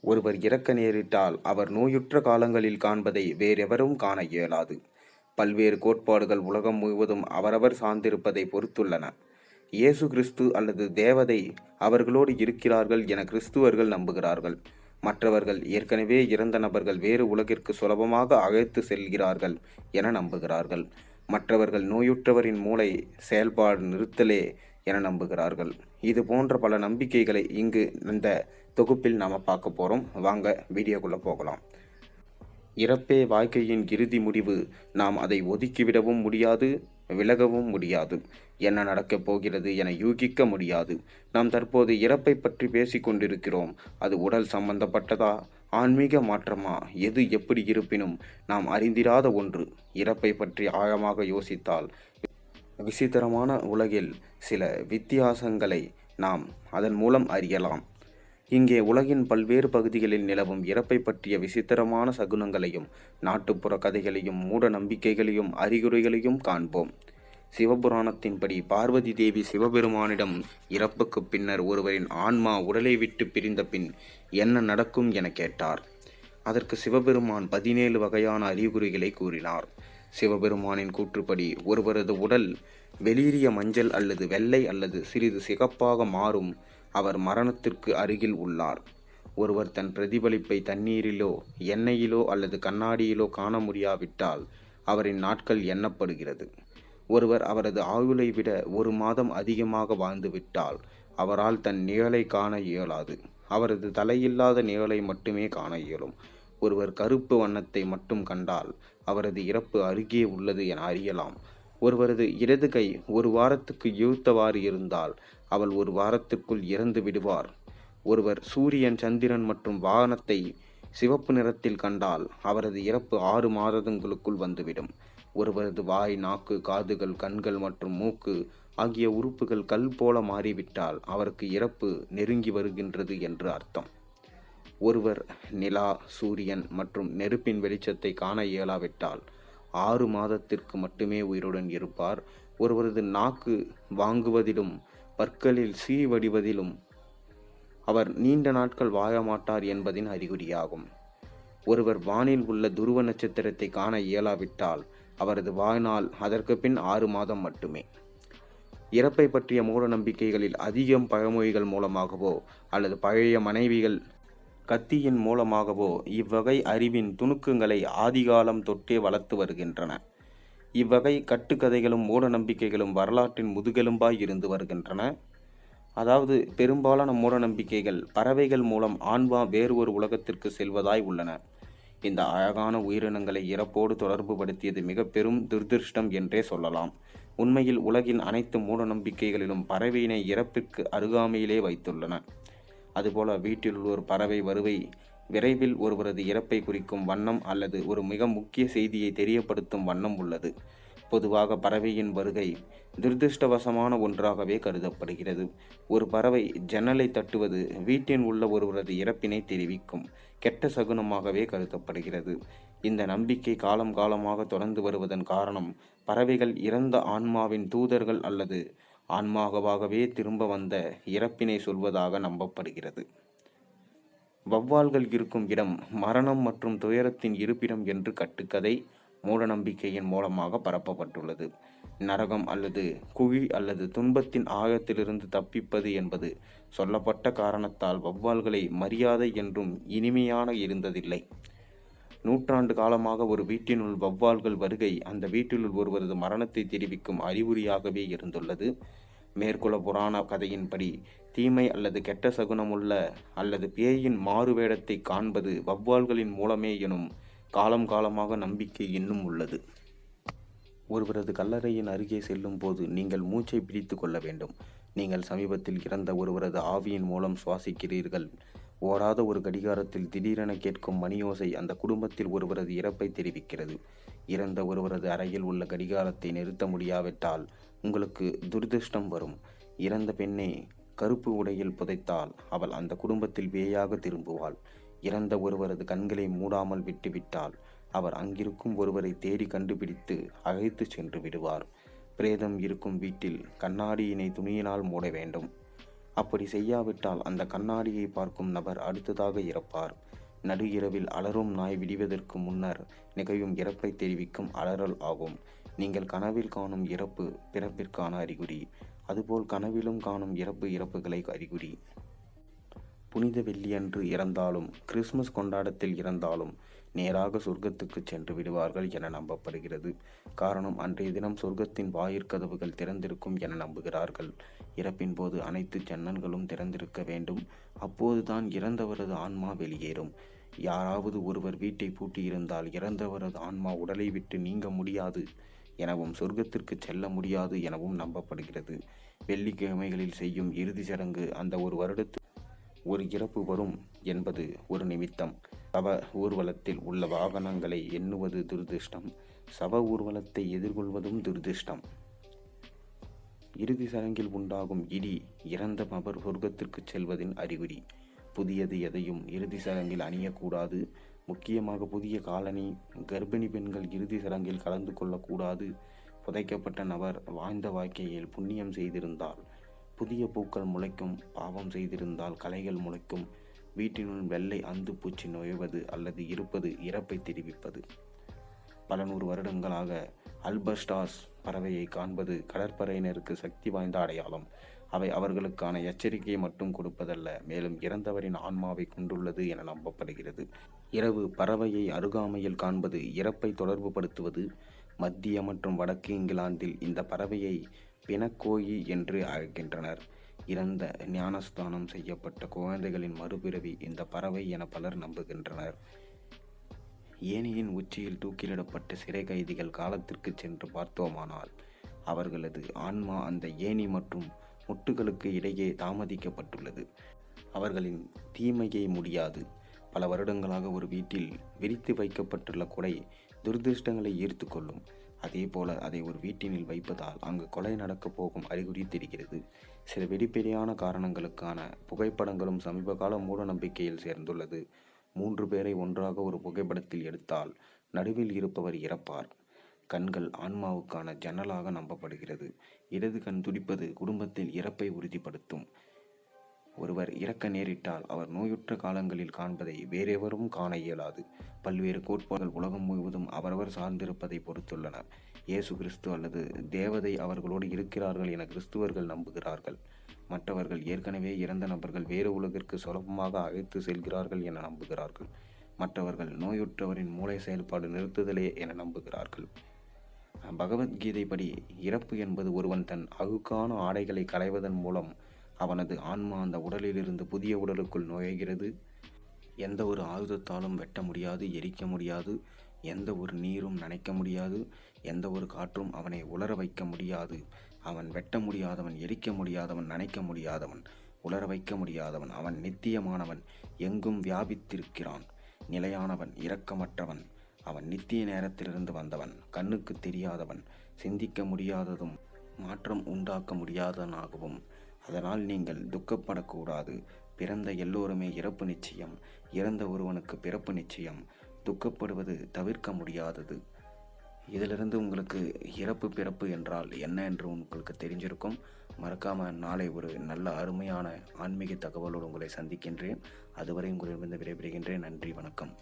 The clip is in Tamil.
ஒருவர் இறக்க நேரிட்டால் அவர் நோயுற்ற காலங்களில் காண்பதை வேறெவரும் காண இயலாது. பல்வேறு கோட்பாடுகள் உலகம் முழுவதும் அவரவர் சார்ந்திருப்பதை பொறுத்துள்ளன. இயேசு கிறிஸ்து அல்லது தேவதை அவர்களோடு இருக்கிறார்கள் என கிறிஸ்துவர்கள் நம்புகிறார்கள். மற்றவர்கள் ஏற்கனவே இறந்த நபர்கள் வேறு உலகிற்கு சுலபமாக அழைத்து செல்கிறார்கள் என நம்புகிறார்கள். மற்றவர்கள் நோயுற்றவரின் மூளை செயல்பாடு நிறுத்தலே என நம்புகிறார்கள். இது போன்ற பல நம்பிக்கைகளை இங்கு இந்த தொகுப்பில் நாம் பார்க்க போகிறோம் வாங்க வீடியோக்குள்ளே போகலாம். இறப்பே வாழ்க்கையின் இறுதி முடிவு. நாம் அதை ஒதுக்கிவிடவும் முடியாது விலகவும் முடியாது. என்ன நடக்கப் போகிறது என யூகிக்க முடியாது. நாம் தற்போது இறப்பை பற்றி பேசிக்கொண்டிருக்கிறோம் அது உடல் சம்பந்தப்பட்டதா ஆன்மீக மாற்றமா எது எப்படி இருப்பினும் நாம் அறிந்திராத ஒன்று. இறப்பை பற்றி ஆழமாக யோசித்தால் விசித்திரமான உலகில் சில வித்தியாசங்களை நாம் அதன் மூலம் அறியலாம். இங்கே உலகின் பல்வேறு பகுதிகளில் நிலவும் இறப்பை பற்றிய விசித்திரமான சகுனங்களையும் நாட்டுப்புற கதைகளையும் மூட நம்பிக்கைகளையும் அறிகுறிகளையும் காண்போம். சிவபுராணத்தின்படி பார்வதி தேவி சிவபெருமானிடம் இறப்புக்கு பின்னர் ஒருவரின் ஆன்மா உடலை விட்டு பிரிந்த பின் என்ன நடக்கும் என கேட்டார். அதற்கு சிவபெருமான் பதினேழு வகையான அறிகுறிகளை கூறினார். சிவபெருமானின் கூற்றுப்படி ஒருவரது உடல் வெளிரிய மஞ்சள் அல்லது வெள்ளை அல்லது சிறிது சிகப்பாக மாறும் அவர் மரணத்திற்கு அருகில் உள்ளார். ஒருவர் தன் பிரதிபலிப்பை தண்ணீரிலோ எண்ணெயிலோ அல்லது கண்ணாடியிலோ காண முடியாவிட்டால் அவரின் நாட்கள் எண்ணப்படுகிறது. ஒருவர் அவரது ஆயுளை விட ஒரு மாதம் அதிகமாக வாழ்ந்துவிட்டால் அவரால் தன் நிழலை காண இயலாது. அவரது தலையில்லாத நிழலை மட்டுமே காண இயலும். ஒருவர் கருப்பு வண்ணத்தை மட்டும் கண்டால் அவரது இறப்பு அருகே உள்ளது என அறியலாம். ஒருவரது இடது கை ஒரு வாரத்துக்கு இழுத்தவாறு இருந்தால் அவள் ஒரு வாரத்திற்குள் இறந்து விடுவார். ஒருவர் சூரியன் சந்திரன் மற்றும் வாகனத்தை சிவப்பு நிறத்தில் கண்டால் அவரது இறப்பு ஆறு மாதங்களுக்குள் வந்துவிடும். ஒருவரது வாய் நாக்கு காதுகள் கண்கள் மற்றும் மூக்கு ஆகிய உறுப்புகள் கல் போல மாறிவிட்டால் அவருக்கு இறப்பு நெருங்கி வருகின்றது என்று அர்த்தம். ஒருவர் நிலா சூரியன் மற்றும் நெருப்பின் வெளிச்சத்தை காண இயலாவிட்டால் ஆறு மாதத்திற்கு மட்டுமே உயிருடன் இருப்பார். ஒருவரது நாக்கு வாங்குவதிலும் பற்களில் சீ வடிவதிலும் அவர் நீண்ட நாட்கள் வாழ மாட்டார் என்பதின் அறிகுறியாகும். ஒருவர் வானில் உள்ள துருவ நட்சத்திரத்தை காண இயலாவிட்டால் அவரது வாழ்நாள் அதற்கு பின் ஆறு மாதம் மட்டுமே. இறப்பை பற்றிய மூட நம்பிக்கைகளில் அதிகம் பழமொழிகள் மூலமாகவோ அல்லது பழைய மனைவிகள் கத்தியின் மூலமாகவோ இவ்வகை அறிவின் துணுக்குங்களை ஆதிகாலம் தொட்டே வளர்த்து வருகின்றன. இவ்வகை கட்டுக்கதைகளும் மூட நம்பிக்கைகளும் வரலாற்றின் முதுகெலும்பாய் இருந்து வருகின்றன. அதாவது பெரும்பாலான மூட நம்பிக்கைகள் பறவைகள் மூலம் ஆன்மா வேறு ஒரு உலகத்திற்கு செல்வதாய் உள்ளன. இந்த அழகான உயிரினங்களை இறப்போடு தொடர்பு படுத்தியது மிக பெரும் துர்திருஷ்டம் என்றே சொல்லலாம். உண்மையில் உலகின் அனைத்து மூட நம்பிக்கைகளிலும் பறவையினை இறப்பிற்கு அருகாமையிலே வைத்துள்ளன. அதுபோல வீட்டில் ஒரு பறவை வருவை விரைவில் ஒருவரது இறப்பை குறிக்கும் வண்ணம் அல்லது ஒரு மிக முக்கிய செய்தியை தெரியப்படுத்தும் வண்ணம் உள்ளது. பொதுவாக பறவையின் வருகை துர்திருஷ்டவசமான ஒன்றாகவே கருதப்படுகிறது. ஒரு பறவை ஜன்னலை தட்டுவது வீட்டின் உள்ள ஒருவரது இறப்பினை தெரிவிக்கும் கெட்ட சகுனமாகவே கருதப்படுகிறது. இந்த நம்பிக்கை காலம் காலமாக தொடர்ந்து வருவதன் காரணம் பறவைகள் இறந்த ஆன்மாவின் தூதர்கள் அல்லது ஆன்மாகவாகவே திரும்ப வந்த இறப்பினை சொல்வதாக நம்பப்படுகிறது. வௌவால்கள் இருக்கும் இடம் மரணம் மற்றும் துயரத்தின் இருப்பிடம் என்று கட்டுக்கதை மூடநம்பிக்கையின் மூலமாக பரப்பப்பட்டுள்ளது. நரகம் அல்லது குழி அல்லது துன்பத்தின் ஆழத்திலிருந்து தப்பிப்பது என்பது சொல்லப்பட்ட காரணத்தால் வௌவால்களை மரியாதை என்றும் இனிமையான இருந்ததில்லை. நூற்றாண்டு காலமாக ஒரு வீட்டினுள் வௌவால்கள் வருகை அந்த வீட்டினுள் ஒருவரது மரணத்தை தெரிவிக்கும் அறிகுறியாகவே இருந்துள்ளது. மேற்குல புராண கதையின்படி தீமை அல்லது கெட்ட சகுனமுள்ள அல்லது பேயின் மாறுவேடத்தை காண்பது வௌவால்களின் மூலமே எனும் காலம் காலமாக நம்பிக்கை இன்னும் உள்ளது. ஒருவரது கல்லறையின் அருகே செல்லும் போது நீங்கள் மூச்சை பிடித்து கொள்ள வேண்டும். நீங்கள் சமீபத்தில் இறந்த ஒருவரது ஆவியின் மூலம் சுவாசிக்கிறீர்கள். ஓடாத ஒரு கடிகாரத்தில் திடீரென கேட்கும் மணியோசை அந்த குடும்பத்தில் ஒருவரது இறப்பை தெரிவிக்கிறது. இறந்த ஒருவரது அறையில் உள்ள கடிகாரத்தை நிறுத்த முடியாவிட்டால் உங்களுக்கு துர்திருஷ்டம் வரும். இறந்த பெண்ணே கருப்பு உடையில் புதைத்தால் அவள் அந்த குடும்பத்தில் வேயாக திரும்புவாள். இறந்த ஒருவரது கண்களை மூடாமல் விட்டுவிட்டால் அவர் அங்கிருக்கும் ஒருவரை தேடி கண்டுபிடித்து அழைத்து சென்று விடுவார். பிரேதம் இருக்கும் வீட்டில் கண்ணாடியினை துணியினால் மூட வேண்டும். அப்படி செய்யாவிட்டால் அந்த கண்ணாடியை பார்க்கும் நபர் அடுத்ததாக இறப்பார். நடு இரவில் அலறும் நாய் விடிவதற்கு முன்னர் நிகழும் இறப்பை தெரிவிக்கும் அலறல் ஆகும். நீங்கள் கனவில் காணும் இறப்பு பிறப்பிற்கான அறிகுறி. அதுபோல் கனவிலும் காணும் இறப்பு இறப்புகளை அறிகுறி. புனித வெள்ளியன்று இறந்தாலும் கிறிஸ்மஸ் கொண்டாட்டத்தில் இறந்தாலும் நேராக சொர்க்கத்துக்கு சென்று விடுவார்கள் என நம்பப்படுகிறது. காரணம் அன்றைய தினம் சொர்க்கத்தின் வாயிற்கதவுகள் திறந்திருக்கும் என நம்புகிறார்கள். இறப்பின் போது அனைத்து ஜன்னல்களும் திறந்திருக்க வேண்டும். அப்போதுதான் இறந்தவரது ஆன்மா வெளியேறும். யாராவது ஒருவர் வீட்டை பூட்டியிருந்தால் இறந்தவரது ஆன்மா உடலை விட்டு நீங்க முடியாது எனவும் சொர்க்கத்திற்கு செல்ல முடியாது எனவும் நம்பப்படுகிறது. வெள்ளிக்கிழமைகளில் செய்யும் இறுதி சடங்கு அந்த ஒரு வருடத்தில் ஒரு இறப்பு வரும் என்பது ஒரு நிமித்தம். சவ ஊர்வலத்தில் உள்ள வாகனங்களை எண்ணுவது துரதிருஷ்டம். சவ ஊர்வலத்தை எதிர்கொள்வதும் துரதிர்ஷ்டம். இறுதி சடங்கில் உண்டாகும் இடி இறந்த நபர் சொர்க்கத்திற்கு செல்வதின் அறிகுறி. புதியது எதையும் இறுதி சடங்கில் அணியக்கூடாது. முக்கியமாக புதிய காலனி கர்ப்பிணி பெண்கள் இறுதி சடங்கில் கலந்து கொள்ளக்கூடாது. புதைக்கப்பட்ட நபர் வாழ்ந்த வாழ்க்கையில் புண்ணியம் செய்திருந்தால் புதிய பூக்கள் முளைக்கும் பாவம் செய்திருந்தால் களைகள் முளைக்கும். வீட்டினுள் வெள்ளை அந்து பூச்சி நுழைவது அல்லது இருப்பது இறப்பை தெரிவிப்பது. பல நூறு வருடங்களாக அல்பஸ்டாஸ் பறவையை காண்பது கடற்படையினருக்கு சக்தி வாய்ந்த அடையாளம். அவை அவர்களுக்கான எச்சரிக்கையை மட்டும் கொடுப்பதல்ல மேலும் இறந்தவரின் ஆன்மாவை கொண்டுள்ளது என நம்பப்படுகிறது. இரவு பறவையை அருகாமையில் காண்பது இறப்பை தொடர்புபடுத்துவது. மத்திய மற்றும் வடக்கு இங்கிலாந்தில் இந்த பறவையை பிணக்கோயி என்று அழைக்கின்றனர். இறந்த ஞானஸ்தானம் செய்யப்பட்ட குழந்தைகளின் மறுபிறவி இந்த பறவை என பலர் நம்புகின்றனர். ஏனியின் உச்சியில் தூக்கிலிடப்பட்ட சிறை கைதிகள் காலத்திற்கு சென்று பார்த்தோமானால் அவர்களது ஆன்மா அந்த ஏணி மற்றும் முட்டுகளுக்கு இடையே தாமதிக்கப்பட்டுள்ளது. அவர்களின் தீமையை முடியாது. பல வருடங்களாக ஒரு வீட்டில் விரித்து வைக்கப்பட்டுள்ள கொடை துரதிருஷ்டங்களை ஈர்த்து கொள்ளும். அதே போல அதை ஒரு வீட்டினில் வைப்பதால் அங்கு கொலை நடக்கப் போகும் அறிகுறி தெரிகிறது. சில வெளிப்படையான காரணங்களுக்கான புகைப்படங்களும் சமீபகால மூட நம்பிக்கையில் சேர்ந்துள்ளது. மூன்று பேரை ஒன்றாக ஒரு புகைப்படத்தில் எடுத்தால் நடுவில் இருப்பவர் இறப்பார். கண்கள் ஆன்மாவுக்கான ஜன்னலாக நம்பப்படுகிறது. இடது கண் துடிப்பது குடும்பத்தில் இறப்பை உறுதிப்படுத்தும். ஒருவர் இறக்க நேரிட்டால் அவர் நோயுற்ற காலங்களில் காண்பதை வேறெவரும் காண இயலாது. பல்வேறு கோட்பாடுகள் உலகம் முழுவதும் அவரவர் சார்ந்திருப்பதை பொறுத்துள்ளனர் இயேசு கிறிஸ்து அல்லது தேவதை அவர்களோடு இருக்கிறார்கள் என கிறிஸ்துவர்கள் நம்புகிறார்கள். மற்றவர்கள் ஏற்கனவே இறந்த நபர்கள் வேறு உலகிற்கு சுலபமாக அழைத்து செல்கிறார்கள் என நம்புகிறார்கள். மற்றவர்கள் நோயுற்றவரின் மூளை செயல்பாடு நிறுத்துதலே என நம்புகிறார்கள். பகவத்கீதை படி இறப்பு என்பது ஒருவன் தன் அழுக்கான ஆடைகளை களைவதன் மூலம் அவனது ஆன்மா அந்த உடலிலிருந்து புதிய உடலுக்குள் நுழைகிறது. எந்த ஒரு ஆயுதத்தாலும் வெட்ட முடியாது எரிக்க முடியாது எந்த ஒரு நீரும் நனைக்க முடியாது எந்த ஒரு காற்றும் அவனை உலர வைக்க முடியாது. அவன் வெட்ட முடியாதவன் எரிக்க முடியாதவன் நனைக்க முடியாதவன் உலர வைக்க முடியாதவன் அவன் நித்தியமானவன் எங்கும் வியாபித்திருக்கிறான். நிலையானவன் இரக்கமற்றவன் அவன் நித்திய நேரத்திலிருந்து வந்தவன் கண்ணுக்கு தெரியாதவன் சிந்திக்க முடியாததும் மாற்றம் உண்டாக்க முடியாதவனாகவும் அதனால் நீங்கள் துக்கப்படக்கூடாது. பிறந்த எல்லோருமே இறப்பு நிச்சயம். இறந்த ஒருவனுக்கு பிறப்பு நிச்சயம். துக்கப்படுவது தவிர்க்க முடியாதது. இதிலிருந்து உங்களுக்கு இறப்பு பிறப்பு என்றால் என்ன என்று உங்களுக்கு தெரிஞ்சிருக்கும். மறக்காமல் நாளை ஒரு நல்ல அருமையான ஆன்மீக தகவலோடு உங்களை சந்திக்கின்றேன். அதுவரை உங்களிடமிருந்து விடைபெறுகின்றேன். நன்றி வணக்கம்.